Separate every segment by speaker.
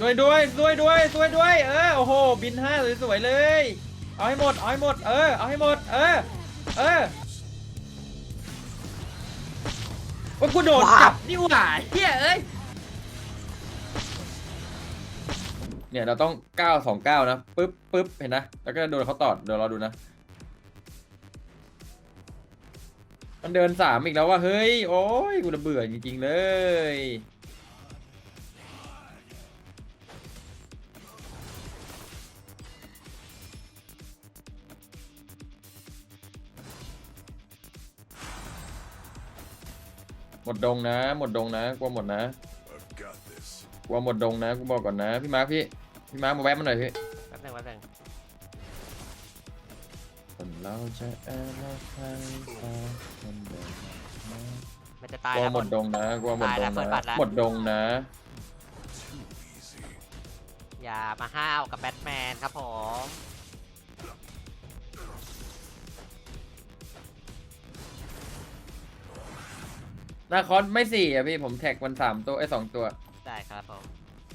Speaker 1: ด้วยด้วยด้วยด้วยด้วยด้วย เออ โอ้โห บินห้าสวยๆเลย เอาให้หมด เอาให้หมด เออ เอาให้หมด เออ เออโอ้ยกูโดนจับนี่หว่าเฮียเอ้ย เนี่ยเราต้อง929นะ ปึ๊บปึ๊บเห็นนะ แล้วก็โดนเขาตอด เดี๋ยวเราดูนะ มันเดินสามอีกแล้วว่า เฮ้ย โอ้ย กูจะเบื่อจริงๆเลย ดดงนะ หมดดงนะกลัวหมดนะ
Speaker 2: I've got this.
Speaker 1: กลัวหมดดงนะกูบอกก่อนนะพี่มาร์คพี่พี่มาร์คมาแวะมาหน่อยพี่
Speaker 3: แป๊บหนึงแป๊บหนึง
Speaker 1: คนเราจะแอบรักใครสักคนเดียวนะ
Speaker 3: มันจะตาย
Speaker 1: กลัว
Speaker 3: แล้ว
Speaker 1: หมดดงนะกลัวหมดดง
Speaker 3: ตายแล้วเปิดบั
Speaker 1: นะ
Speaker 3: ตรแล้ว
Speaker 1: หมดดงนะ
Speaker 2: Too easy.
Speaker 3: อย่ามาห้าวกับแบทแมนครับผม
Speaker 1: น้าคอนไม่สี่อะพี่ผมแท็กมันสามตัวไอ้สองตัว
Speaker 3: ได้ครับผม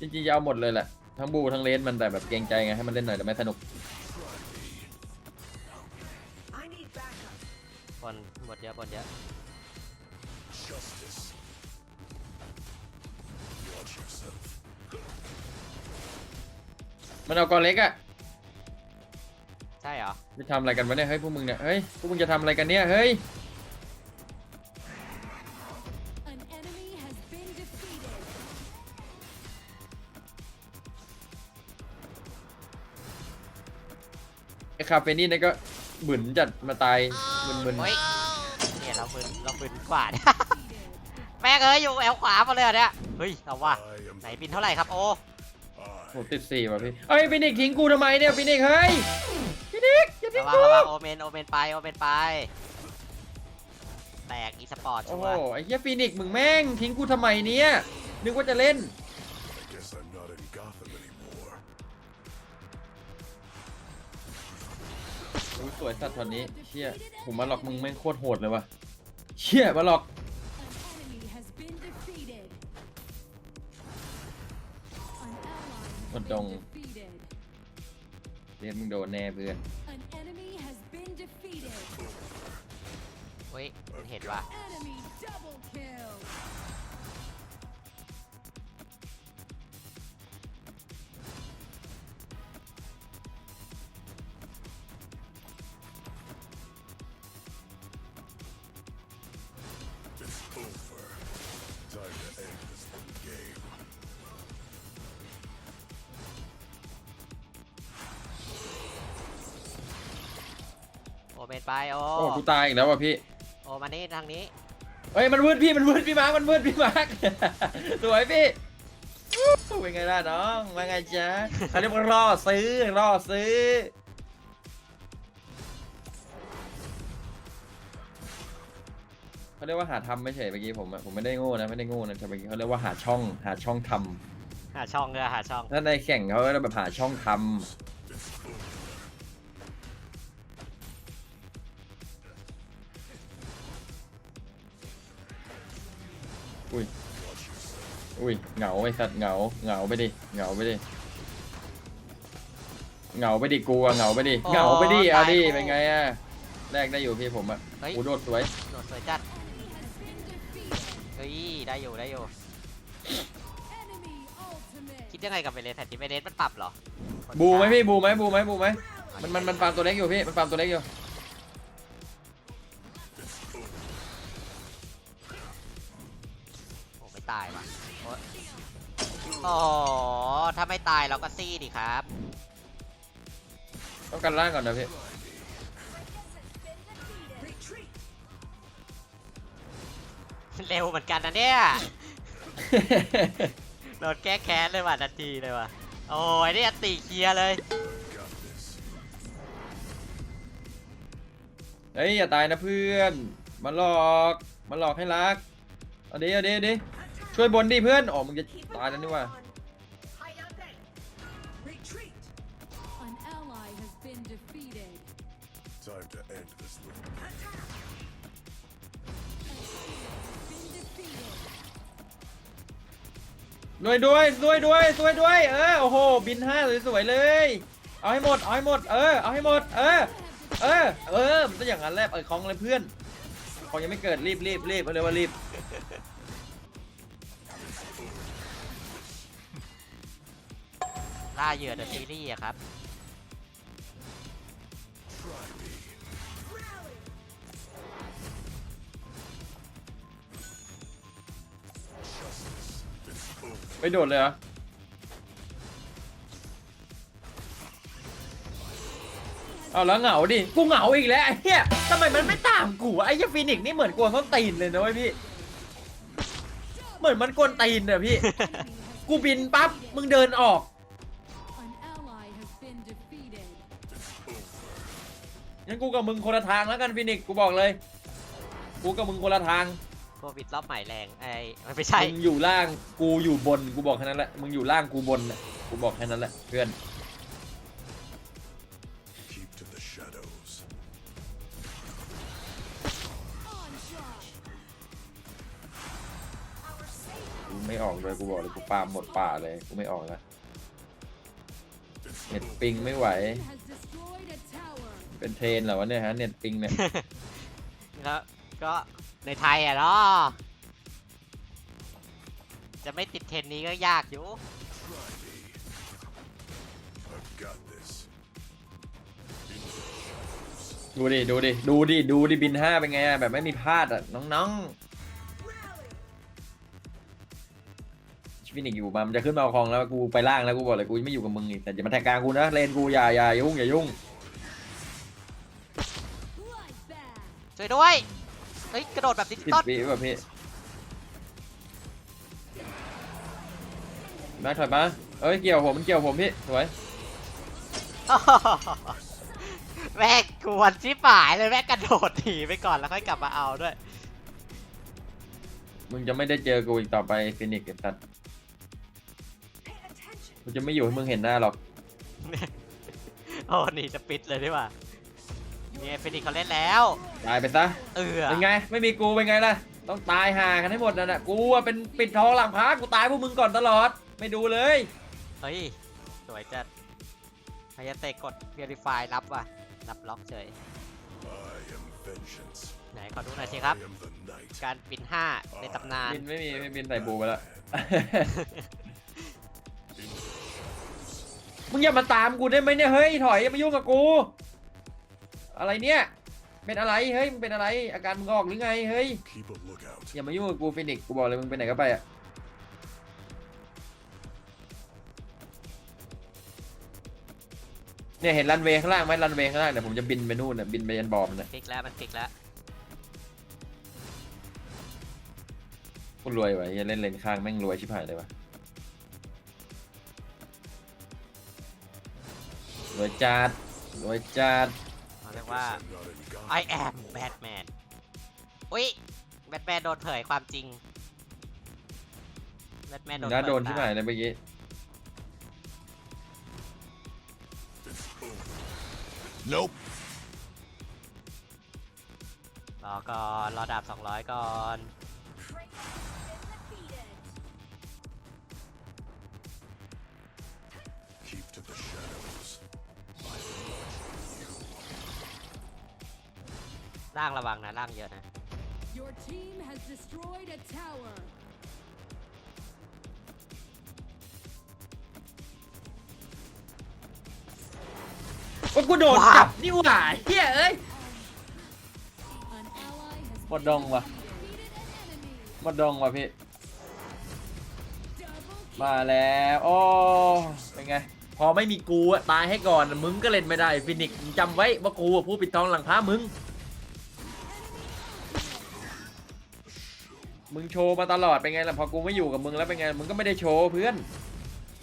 Speaker 1: จริงๆจะเอาหมดเลยแหละ ทั้งบูทั้งเลนมันแต่แบบเกรงใจไงให้มันเล่นหน่อยแต่ไม่สนุก
Speaker 4: I need backup.
Speaker 3: บนบนเยอะบนเยอะ
Speaker 2: Justice. Watch yourself.
Speaker 1: มันเอากอเล็กอะ
Speaker 3: ใช่เหรอ
Speaker 1: ไปทำอะไรกันวะเนี่ยเฮ้ยพวกมึงเนี่ยเฮ้ยพวกมึงจะทำอะไรกันเนี่ยเฮ้ย คาเฟนี่นี่ก็บึนจัดมาตายมึน
Speaker 3: เฮ้ยเนี่ยเราปืนเราปืนกว่าเนี่ยแม่งเอ้ยอยู่แอลขวามาเลยอะเนี่ยเฮ้ยเอาว่ะ
Speaker 2: I am
Speaker 3: ไหนบินเท่าไหร่ครับโอ้
Speaker 1: ๆโห
Speaker 2: I
Speaker 1: ติดสี่ว่ะพี่ เอ้ยฟินิกทิ้งกูทำไมเนี่ยฟินิกเฮ้ยฟินิกอย่าทิ้
Speaker 3: ระ
Speaker 1: ง
Speaker 3: วัง
Speaker 1: กู
Speaker 3: ระวังโอเมนโอเมนไปโอเมนไปแตกอีสปอร์ต
Speaker 1: โอ้
Speaker 3: ชั
Speaker 1: โห
Speaker 3: วร์
Speaker 1: ไอ้เหี้ยฟินิกมึงแม่งทิ้งกูทำไมเนี่ย นึกว่าจะเล่น สวยสัตว์ตอนนี้เชี่ยผมมาหลอกมึงแม่งโคตรโหดเลยวะเชี่ยมาหลอก
Speaker 5: ค
Speaker 1: น
Speaker 5: ต
Speaker 1: ร
Speaker 5: ง
Speaker 1: เรียนมึงโดนแน่เพื่อน
Speaker 3: เฮ้ยเห็นว่า เมนไปโอ
Speaker 1: โอ้กูตายอีกแล้วว่ะพี่
Speaker 3: โอมานี่ทางนี้
Speaker 1: เฮ้ยมันวืดพี่มันวืดพี่มาร์คมันวืดพี่มาร์ค สวยพี่อู้เป็นไงล่ะน้องว่าไงจ๊ะเขาเรียกว่ารอซื้อรอซื้อ เขาเรียกว่าหาทำไม่เฉยเมื่อกี้ผมอะผมไม่ได้โง่นะไม่ได้โง่นะแต่เมื่อกี้เขาเรียกว่าหาช่องหาช่องท
Speaker 3: หาช่องเลยหาช่องำ
Speaker 1: ถ้าในแข่งเขาก็แบบหาช่องท อุ้ยเหงาไอ้สัตว์เหงาเหงาไปดิเหงาไปดิเหงาไปดิกูอะเหงาไปดิเหงาไปดิเอาดิเป็นไงอะแรกได้อยู่พี่ผมอะ
Speaker 3: เฮ้ย
Speaker 1: กูโดดสวย
Speaker 3: โดดสวยจัด
Speaker 5: Has been defeated.
Speaker 3: เฮ้ย ได้อยู่ได้อยู่
Speaker 5: Enemy ultimate.
Speaker 3: คิดยังไงกับเวเลสแทนที่เวเลสมันปรับเหรอ
Speaker 1: บูไหมพี่บูไหมบูไหมบูไหมมันมันมันฟาร์มตัวเล็กอยู่พี่มันฟาร์มตัวเล็กอยู่
Speaker 3: โอ้โหถ้าไม่ตายเราก็ซี่ดิครับ
Speaker 1: ต้องกันล่างก่อนนะพี่
Speaker 4: Retreat.
Speaker 3: เร็วเหมือนกันนะเนี่ย โดนแก้แค้นเลยว่ะนาทีเลยว่ะ โอ้ยนี่ตีเคลียร์เลย
Speaker 2: Got this.
Speaker 1: เฮ้ยอย่าตายนะเพื่อนมาหลอกมาหลอกให้รัก เอาดิเอาดิเอาดิ ช่วยบนดิเพื่อนอ๋อมึงจะ
Speaker 4: Keep
Speaker 1: ตายแล้วนี่หว่า
Speaker 4: on. Hide out there. Retreat.
Speaker 5: An ally has been defeated.
Speaker 2: Time to end this little
Speaker 4: Attack.
Speaker 5: Been defeated.
Speaker 1: ด้วยด้วยด้วยด้วยด้วยด้วย เออ โอ้โห บินห้าสวยๆเลย เอาให้หมด เอาให้หมด เออ เอาให้หมด เออ เออ เออ มันต้องอย่างนั้นแหละเปิดคลองเลยเพื่อนคลองยังไม่เกิดรีบรีบรีบเขาเรียกว่ารีบ
Speaker 3: ล่าเหยื่อเดอะซีรีส์อะครับ
Speaker 1: ไม่โดดเลยเหรอเอาแล้วเหงาดิ กูเหงาอีกแล้วไอ้เหี้ยทำไมมันไม่ตามกูวะไอ้เหี้ยฟีนิกซ์นี่เหมือนกวนส้นตีนเลยนะเว้ยพี่ เหมือนมันกวนตีนเนี่ยพี่ กูบินปั๊บ มึงเดินออก งั้นกูกับมึงคนละทางแล้วกันฟีนิกซ์กูบอกเลย กูกับมึงคนละทาง
Speaker 3: โควิดรอบใหม่แรงไอ้มันไม่ใช่
Speaker 1: มึงอยู่ล่างกูอยู่บนกูบอกแค่นั้นแหละมึงอยู่ล่างกูบนน่ะกูบอกแค่นั้นแหละเพื่อน
Speaker 2: Keep to the shadows.
Speaker 5: Onslaught.
Speaker 1: กูไม่ออกเลยกูบอกเลยกูปาล์มหมดป่าเลยกูไม่ออกแล้วเน็ตปิงไม่ไหว
Speaker 5: Has destroyed a tower.
Speaker 1: เป็นเทรนเหรอวะเนี่ยฮะเน็ตปิงเนี่ย
Speaker 3: แล้วก็ในไทยอะเนาะจะไม่ติดเทรนด์นี้ก็ยากอยู่
Speaker 2: I've got this.
Speaker 1: ดูดิ ดูดิ ดูดิ ดูดิบินห้าเป็นไงอะแบบไม่มีพลาดอะน้องๆชิฟินิกอยู่มามันจะขึ้นมาเอาคลองแล้วกูไปล่างแล้วกูบอกเลยกูไม่อยู่กับมึงอีกแต่อย่ามาแทกกลางกูนะเลนกูอย่าอย่าอย่ายุ่งอย่ายุ่ง
Speaker 3: ช่วยด้วย เฮ้ย กระโดดแบบดิจิ
Speaker 1: สิบ
Speaker 3: ตอล
Speaker 1: วิแบบพี่แม็กถอยมาเอ้ยเกี่ยวผมมันเกี่ยวผมพี่สวย
Speaker 3: แม่งกวนชิบหายเลยแม่งกระโดดหนีไปก่อนแล้วค่อยกลับมาเอาด้วย
Speaker 1: มึงจะไม่ได้เจอกูอีกต่อไปฟินิกส์ไอ้สัตว์
Speaker 4: Pay attention.
Speaker 1: กูจะไม่อยู่ให้มึงเห็นหน้าหรอก
Speaker 3: โอ้หนีจะปิดเลยดีกว่า เนี่ยฟินิกเขาเล่นแล้ว
Speaker 1: ตายไปซะ
Speaker 3: เออ
Speaker 1: เป็นไง ไม่มีกูเป็นไงล่ะ ต้องตายห่ากันให้หมดนั่นแหะกูอะเป็นปิดทองหลังพระกูตายพวกมึงก่อนตลอด ไม่ดูเลย
Speaker 3: เฮ้ย สวยจัดพยาเตะกด Verify รับว่ะ รับล็อกเฉย
Speaker 2: I am vengeance.
Speaker 3: ไหนขอดูหน่อยสิครับ
Speaker 2: I am the night.
Speaker 3: การปินห้าในตำนาน
Speaker 1: บินไม่มีไม่บินใส่บูไปแล้ว มึงอย่ามาตามกูได้ไหมเนี่ยเฮ้ยถอยอย่ามายุ่งกับกู อะไรเนี่ย เป็นอะไร เฮ้ย มึงเป็นอะไร อาการมึงออกหรือไง เฮ้ย
Speaker 2: Keep a lookout.
Speaker 1: อย่ามายุ่งกับกูฟินิกซ์กูบอกเลยมึงไปไหนก็ไปอะเนี่ยเห็นรันเวย์ข้างล่างไหมรันเวย์ข้างล่างเดี๋ยวผมจะบินไปนู่นน่ะบินไปยันบอมน่ะ
Speaker 3: คลิกแล้วมันคลิกแล้ว
Speaker 1: กูรวยว่ะอย่าเล่นเลนข้างแม่งรวยชิบหายเลยวะรวยจัดรวยจัด
Speaker 3: เขาเรียก ว่า
Speaker 2: I'm not in God.
Speaker 3: I am Batman อุ้ยแบทแมนโดนเผยความจริงแบทแมนโดน
Speaker 1: น่า
Speaker 3: เผย
Speaker 1: โดนชิบหาย
Speaker 3: ต
Speaker 1: เลยเมื่อกี้
Speaker 2: Nope.
Speaker 3: รอก่อน รอดาบ200ก่อน ล่างระวังนะล่างเยอะนะ
Speaker 5: Your team has destroyed a tower.
Speaker 1: ว่ากูโดน
Speaker 3: ว้าว
Speaker 1: จับนี่หว่าเฮียเอ้ย
Speaker 5: An ally has
Speaker 1: หมดดงว่ะ
Speaker 5: defeated an enemy.
Speaker 1: หมดดงว่ะพี่
Speaker 5: Double
Speaker 1: มาแล้วโอ้เป็นไง พอไม่มีกูอะตายให้ก่อน มึงก็เล่นไม่ได้ฟินิกซ์มึงจำไว้ว่ากูอะผู้ปิดทองหลังพระมึง มึงโชว์มาตลอดเป็นไงล่ะพอกูไม่อยู่กับมึงแล้วเป็นไงมึงก็ไม่ได้โชว์เพื่อน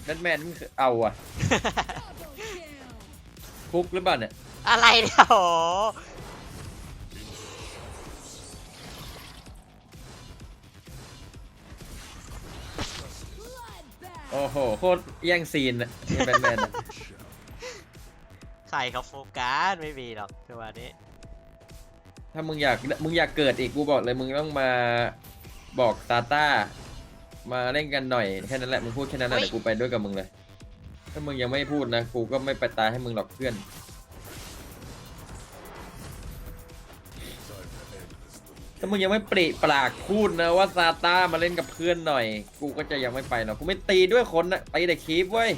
Speaker 1: แบทแมนมึงเอาอะ
Speaker 5: double kill.
Speaker 1: ฟุกหรือเปล่าเนี่ย
Speaker 3: อะไรเนี่ยโห
Speaker 5: Bloodbath.
Speaker 1: โอ้โหโคตรแย่งซีนอะเนี่ยแบทแมนอะ
Speaker 3: ใครเขาโฟกัสไม่มีหรอกจังหวะนี้
Speaker 1: ถ้ามึงอยากมึงอยากเกิดอีกกูบอกเลยมึงต้องมา บอกตาต้ามาเล่นกันหน่อยแค่นั้นแหละมึงพูดแค่นั้นแหละ
Speaker 3: เฮ้ย
Speaker 1: เดี๋ยวกูไปด้วยกับมึงเลย ถ้ามึงยังไม่พูดนะกูก็ไม่ไปตายให้มึงหรอกเพื่อน ถ้ามึงยังไม่ปริปรากพูดนะว่าซาต้ามาเล่นกับเพื่อนหน่อย กูก็จะยังไม่ไปหรอกกูไม่ตีด้วยคนนะตีแต่คีปเว้ย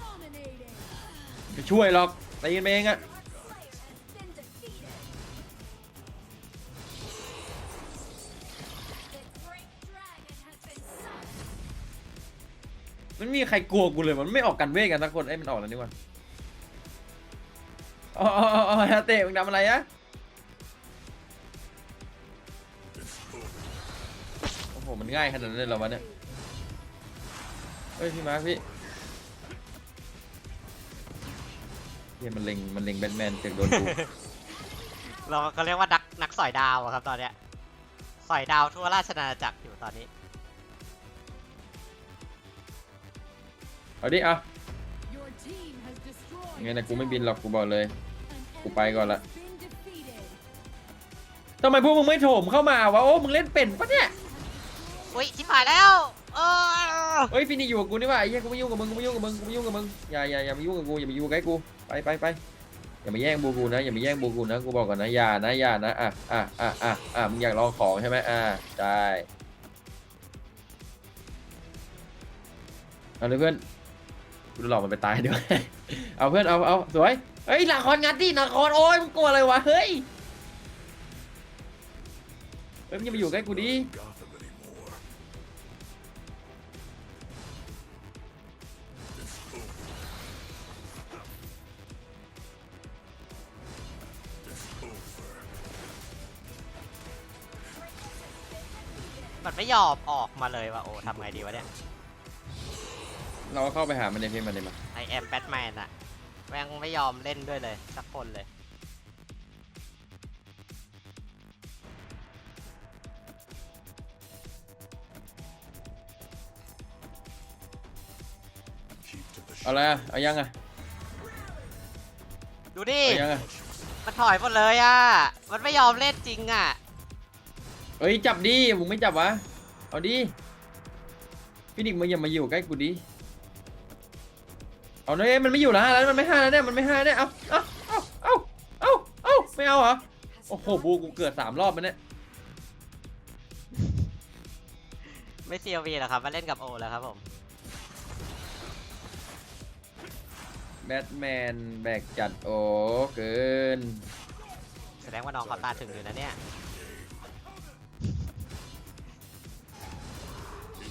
Speaker 5: Dominating.
Speaker 1: ไม่ช่วยหรอกตีกันเองอะ มันไม่มีใครกลัวกูเลยมันไม่ออกกันเวทกันสักคนเอ้ยมันออกแล้วนี่ว่าอ๋ออ๋ออ๋อฮาเตะมึงทำอะไรอะโอ้โหมันง่ายขนาดนั้นเลยเหรอวะเนี่ยเฮ้ยพี่มาพี่เฮียมันเล็งมันเล็งแบทแมนเจอโดนกู
Speaker 3: เราก็เรียกว่านักนักสอยดาวอะครับตอนเนี้ยสอยดาวทั่วราชอาณาจักรอยู่ตอนนี้
Speaker 1: เอาดิอะ
Speaker 5: Your team has destroyed
Speaker 1: ยังไง
Speaker 5: a
Speaker 1: นะกูไม่บิน
Speaker 5: tower.
Speaker 1: หรอกกูบอกเลย
Speaker 5: An
Speaker 1: กูไปก่อนละ
Speaker 5: enemy has been defeated.
Speaker 1: ทำไมพวกมึงไม่โถมเข้ามาวะโอ้มึงเล่นเป็นปะเนี่ย
Speaker 3: อุ้ยชิบหายแล้วเออ
Speaker 1: เฮ้ยฟินิกอยู่กับกูนี่ว่าไอ้เหี้ยกูไม่ยุ่งกับมึงกูไม่ยุ่งกับมึงกูไม่ยุ่งกับมึงอย่าอย่าอย่ามายุ่งกับกูอย่ามายุ่งใกล้กูไปไปไปอย่ามาแย่งบูกูนะอย่ามาแย่งบูกูนะกูบอกก่อนนะอย่านะอย่านะอะอะอะอะอะมึงอยากลองของใช่ไหมอะได้เอาเลยเพื่อน กูจะหลอกมันไปตายด้วย เอาเพื่อนเอาเอาสวยเฮ้ยละครงัดดิละครโอ้ยมึงกลัวอะไรวะเฮ้ยเฮ้ยมึงอย่ามาอยู่ใกล้กูดิ
Speaker 3: มันไม่ยอมออกมาเลยว่ะโอ้ทำไงดีวะเนี่ย
Speaker 1: เราก็เข้าไปหามันในเพลงมันเลยมา
Speaker 3: ไอแอมแบทแมนอะแม่งไม่ยอมเล่นด้วยเลยสักคนเลย
Speaker 2: Keep to the
Speaker 1: เอาละไรอะเอายังอะ
Speaker 3: ดูดิ
Speaker 1: เอายังอะ
Speaker 3: มันถอยหมดเลยอะมันไม่ยอมเล่นจริงอะ
Speaker 1: เฮ้ยจับดิมึงไม่จับวะเอาดิฟินิกซ์มึงอย่ามาอยู่ใกล้กูดิ เอาเนยมันไม่อยู่แล้วแล้วมันไม่ห้าแล้วเนี่ยมันไม่ห้าเนี่ยเอาเอาเอาเอาเอาเอาไม่เอาเหรอโอ้โหบูกูเกิดสามรอบมันเนี่ย
Speaker 3: ไม่เซียวีหรอกครับมาเล่นกับโอแล้วครับผม
Speaker 1: แบทแมนแบกจัดโอ้เกิน
Speaker 3: แสดงว่าน้องเขาตาถึงอยู่นะเนี่ย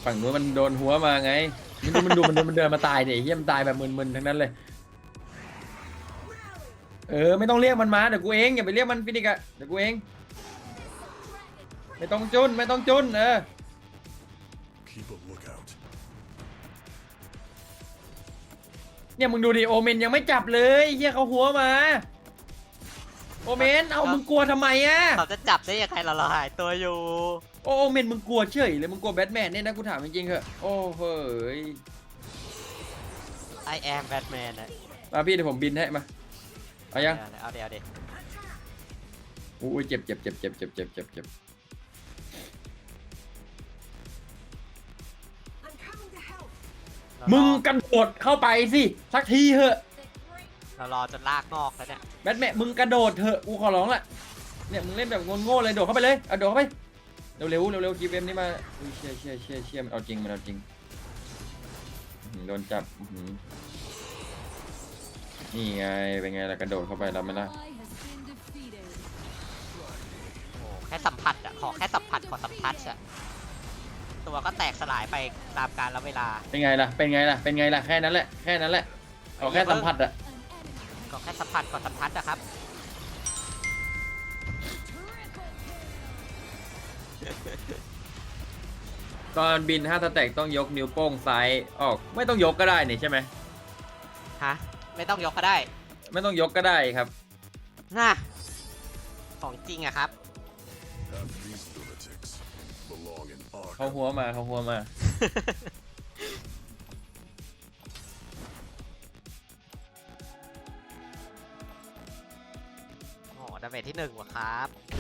Speaker 1: ฝั่งนู้นมันโดนหัวมาไง มันดูมันดูมันดูมันเดินมาตายเนี่ยไอ้เฮียมันตายแบบมึนๆทั้งนั้นเลย เออไม่ต้องเรียกมันมาเดี๋ยวกูเองอย่าไปเรียกมันฟินิกซ์อะเดี๋ยวกูเอง ไม่ต้องจุนไม่ต้องจุนเออ
Speaker 2: keep a lookout.
Speaker 1: เนี่ยมึงดูดิโอเมนยังไม่จับเลยเฮียเขาหัวมา โอเมน เอามึงกลัวทำไมอะ
Speaker 3: เขาจะจับได้ยังไงเราเราหายตัวอยู่
Speaker 1: โอโอเมนมึงกลัวเฉยเลยมึงกลัวแบทแมนเนี่ยนะกูถามจริงๆเถอะโอ้เฮ้ย
Speaker 3: I am Batman อะ
Speaker 1: มาพี่เดี๋ยวผมบินให้มาเอายัง
Speaker 3: เอาเดี๋ยวเอาดี๋ยว
Speaker 1: อุ้ยเจ็บเจ็บเจ็บเจ็บเจ็บเจ็บเจ็บเจ็บ
Speaker 4: I'm coming to help.
Speaker 3: เรา
Speaker 1: มึ
Speaker 3: มึ
Speaker 1: งกระโดดเข้าไปสิสักทีเถอะ
Speaker 4: The great
Speaker 3: เรารอจนลากงอกแล้วเนี่ย
Speaker 1: แบทแมนมึงกระโดดเถอะกูขอร้องละเนี่ยมึงเล่นแบบโง่ๆเลยโดดเข้าไปเลยเอาโดดเข้าไปเร็วๆเร็วๆคีบเอ็มนี่มาอุ้ยเชี่ยเชี่ยเชี่ยเชี่ยมันเอาจริงมันเอาจริงอื้อหือโดนจับอื้อหือนี่ไงเป็นไงล่ะกระโดดเข้าไปแล้วไหมล่ะ
Speaker 5: Ally has been defeated.
Speaker 3: โอ้แค่สัมผัสอะขอแค่สัมผัสขอสัมผัสอะตัวก็แตกสลายไปตามกาลเวลา
Speaker 1: เป็นไงล่ะ เป็นไงล่ะ เป็นไงล่ะ แค่นั้นแหละ แค่นั้นแหละเอาแค่สัมผัสอะ
Speaker 5: An enemy
Speaker 3: ก็ แค่สัมผัสขอสัมผัสอะครับ
Speaker 1: ตอนบิน5สแต็กต้องยกนิ้วโป้งซ้ายออก ไม่ต้องยกก็ได้นี่ใช่ไหม
Speaker 3: ฮะ ไม่ต้องยกก็ได้
Speaker 1: ไม่ต้องยกก็ได้ครับ
Speaker 3: น่ะของจริงอะครับ
Speaker 2: Half these lunatics belong in
Speaker 1: เขา
Speaker 2: Arkham.
Speaker 1: หัวมาเขาหัวมา
Speaker 3: โอ้ดา เมจที่หนึ่งวะครับ